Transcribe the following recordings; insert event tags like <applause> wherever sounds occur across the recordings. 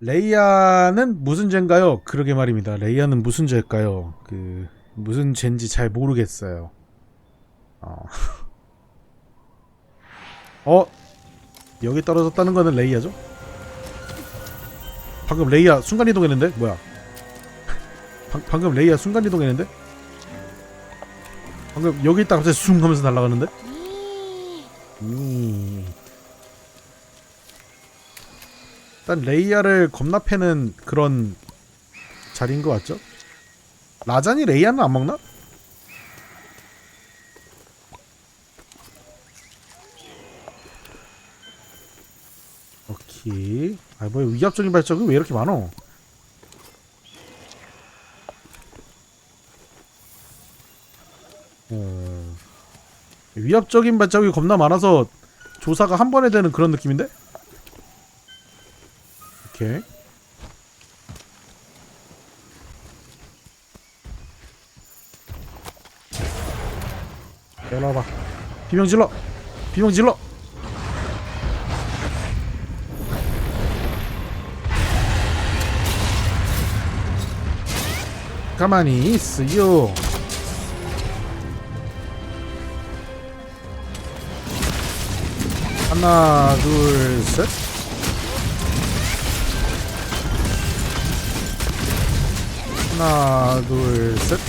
레이아는 무슨 죄인가요? 그러게 말입니다. 레이아는 무슨 죄일까요? 그 무슨 죄인지 잘 모르겠어요. 어. <laughs> 어? 여기 떨어졌다는 거는 레이아죠? 방금 레이아 순간 이동했는데? 뭐야? <laughs> 방, 방금 레이아 순간 이동했는데? 방금 여기 있다 갑자기 숭 하면서 날아가는데? 음. 일단 레이아를 겁나 패는 그런 자리인 것 같죠? 라잔이 레이아는 안 먹나? 오케이. 아, 뭐야, 위압적인 발적이 왜 이렇게 많어? 어... 위압적인 발자국이 겁나 많아서 조사가 한 번에 되는 그런 느낌인데? 일로 와봐. 비명 질러! 비명 질러! 가만히 있어요. 하나, 둘, 셋. 하나, 둘, 셋.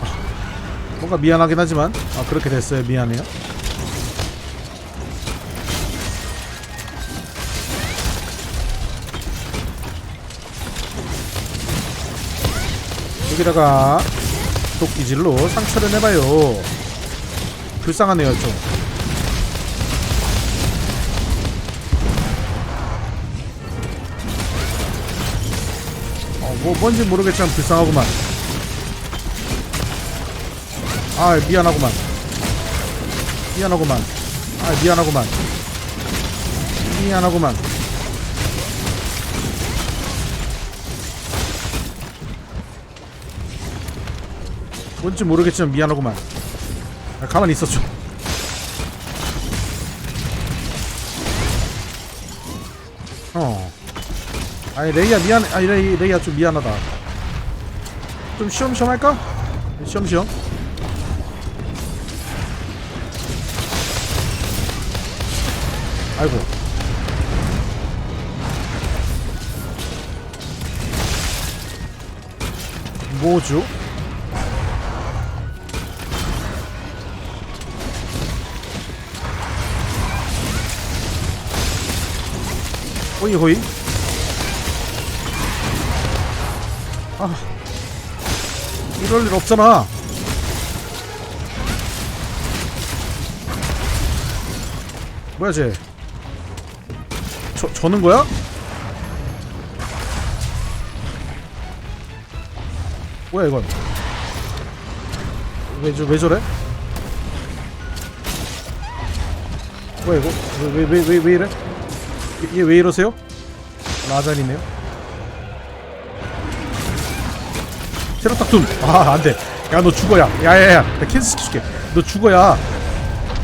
아, 뭔가 미안하긴 하지만, 아, 그렇게 됐어요. 미안해요. 여기다가 도끼질로 상처를 내봐요. 불쌍하네요, 좀. 뭐 뭔지 모르겠지만 불쌍하구만. 아, 미안하구만. 미안하구만. 아, 미안하구만. 미안하구만. 뭔지 모르겠지만 미안하구만. 아, 가만히 있었죠. 아니 레이야 미안. 아니 레이 레이야 좀 미안하다. 좀 쉬엄쉬엄 할까? 쉬엄쉬엄. 아이고. 뭐죠? 호이 호이. 아, 이럴 일 없잖아. 뭐야 쟤? 저 저는 거야? 뭐야 이건? 왜, 저, 왜 저래? 뭐야 이거? 왜 왜 왜 왜 이래? 얘 왜 이러세요? 라잔이네요. 테라탁툼. 아 안 돼. 야 너 죽어야. 야 야 야. 나 캔슬 시켜줄게. 너 죽어야.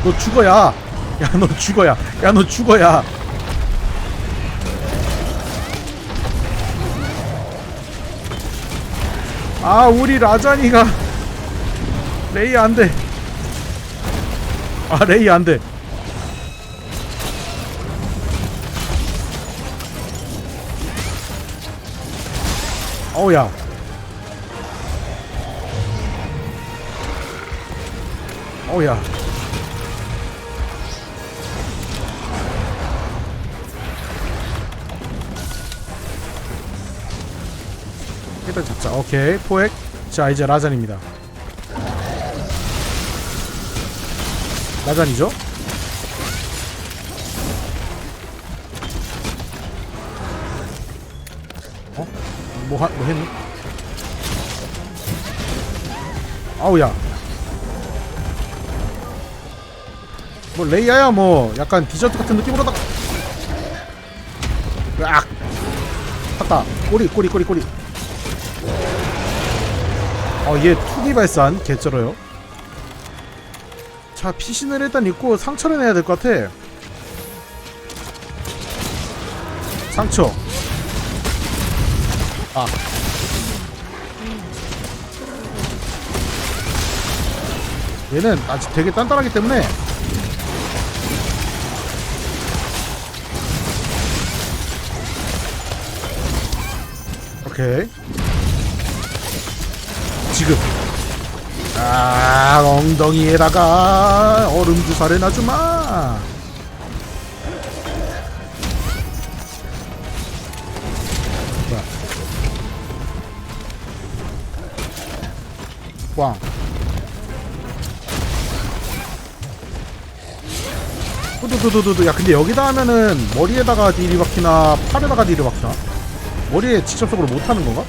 너 죽어야. 야 너 죽어야. 야 너 죽어야. 아 우리 라잔이가 레이 안 돼. 아 레이 안 돼. 어우야 어우야 일단 잡자 오케이 포획 자 이제 라잔입니다 라잔이죠? 어? 뭐, 하, 뭐 했니? 아우야 뭐 레이아야 뭐 약간 디저트 같은 느낌으로다가. 으악! 탔다. 꼬리 꼬리 꼬리 꼬리. 어얘 투기 발산. 개쩔어요. 자 피신을 일단 입고 상처를 내야 될 것 같아. 상처. 아. 얘는 아직 되게 단단하기 때문에 오케이. 지금. 아 엉덩이에다가 얼음 주사를 놔주마. 꽝. 두두두두두 야 근데 여기다 하면은 머리에다가 딜이 박히나 팔에다가 딜이 박히나 머리에 직접적으로 못하는 건가?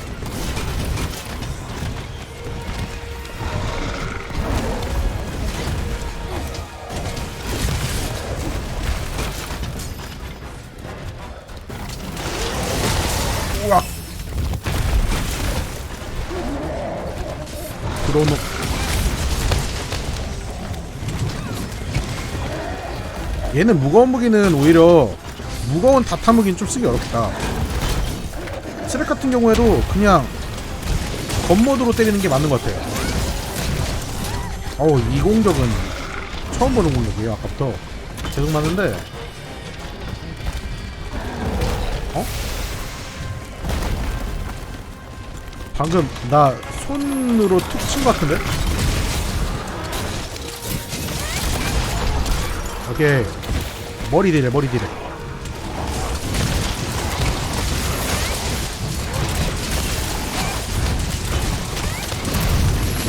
얘는 무거운 무기는 오히려 무거운 다타 무기는 좀 쓰기 어렵다 스렉 같은 경우에도 그냥 겉모드로 때리는 게 맞는 것 같아요. 어우 이 공격은 처음 보는 공격이에요 아까부터. 계속 맞는데. 어? 방금 나 손으로 툭 친 것 같은데? 오케이. 머리 딜해 머리 딜해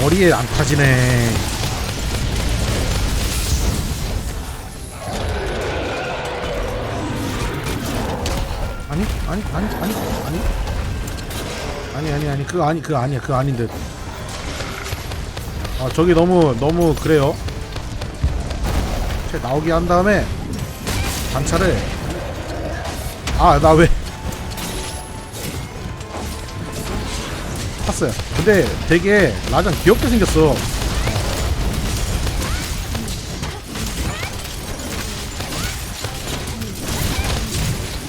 머리에 안 타지네. 아니 아니 아니 아니 아니. 아니 아니 아니. 그거 아니 그거 아니야. 그거 아닌데 아 저기 너무 너무 그래요. 쟤 나오게 한 다음에 단차를. 아 나 왜 탔어요. 근데 되게 라장 귀엽게 생겼어.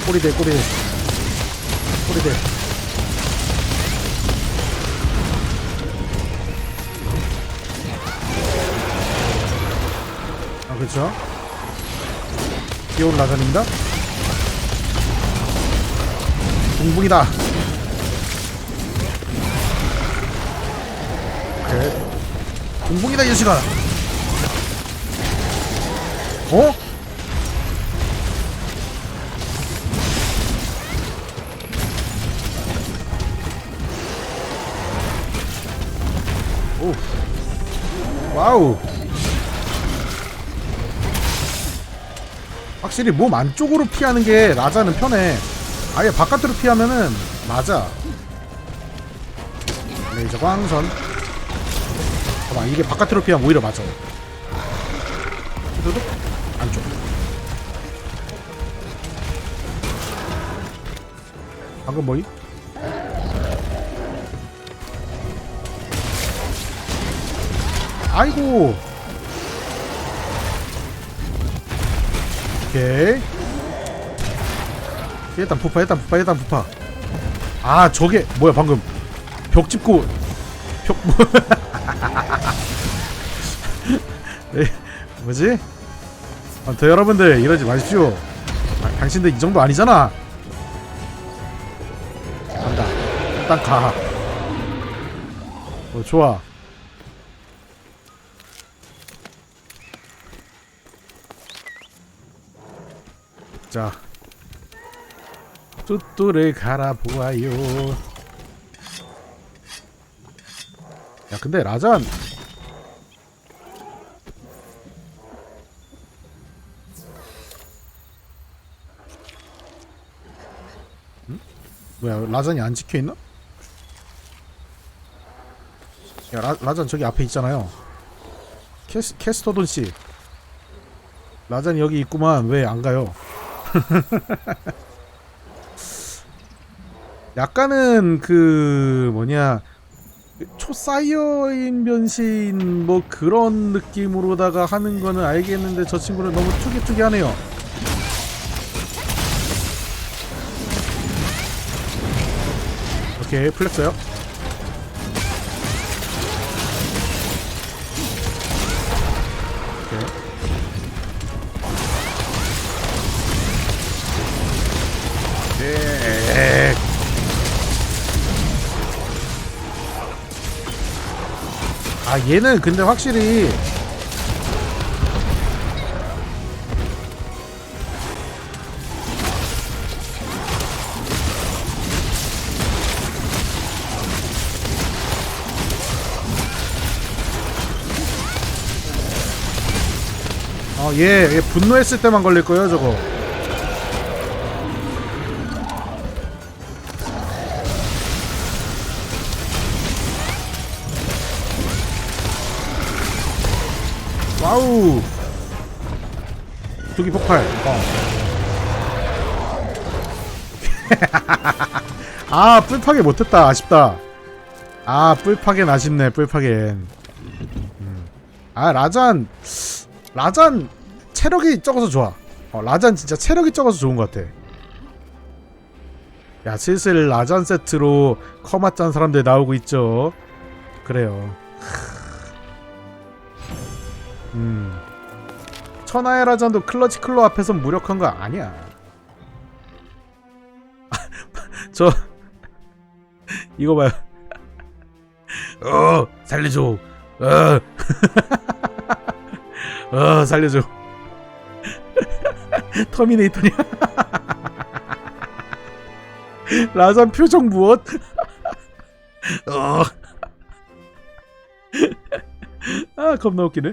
꼬리대 꼬리대. 꼬리대. 아 그렇죠? 귀여운 라잔입니다. 붕붕이다 붕붕이다 이 자식아 어? 오 와우 확실히 몸 안쪽으로 피하는 게 라자는 편해. 아예 바깥으로 피하면은 맞아. 레이저 광선. 봐봐, 이게 바깥으로 피하면 오히려 맞아. 안쪽. 방금 뭐이? 아이고. 오케이 일단 부파 일단 부파 일단 부파 아 저게 뭐야 방금 벽 짚고 벽 뭐... <laughs> 네, 뭐지? 아, 더 여러분들 이러지 마십시오. 아, 당신들 이 정도 아니잖아. 간다. 일단 가. 어, 좋아. 자. 뚜뚜를 갈아보아요 야 근데 라잔. 응? 뭐야 라잔이 안 찍혀있나? 야 라, 라잔 저기 앞에 있잖아요. 캐스, 캐스터돈씨. 라잔이 여기 있구만. 왜 안 가요? <laughs> 약간은 그 뭐냐 초사이어인 변신 뭐 그런 느낌으로다가 하는 거는 알겠는데 저 친구는 너무 투기투기하네요. 오케이 풀렸어요. 오케이. 아 얘는 근데 확실히 어, 얘, 얘 분노했을 때만 걸릴 거예요, 저거. 와우. 두기 폭발. 어. <laughs> 아, 뿔파괴 못했다. 아쉽다. 아, 뿔파괴는 아쉽네. 뿔파괴는. 음. 아, 라잔. 라잔 체력이 적어서 좋아. 어, 라잔 진짜 체력이 적어서 좋은 것 같아. 야, 슬슬 라잔 세트로 커마 짠 사람들 나오고 있죠. 그래요. 음. 천하의 라잔도 클러치 클로 앞에서 무력한 거 아니야. <laughs> 저 <laughs> 이거 봐요. <laughs> 어, 살려줘. 어. 어 살려줘 터미네이터냐 라잔 표정 무엇 어. 아 겁나 웃기네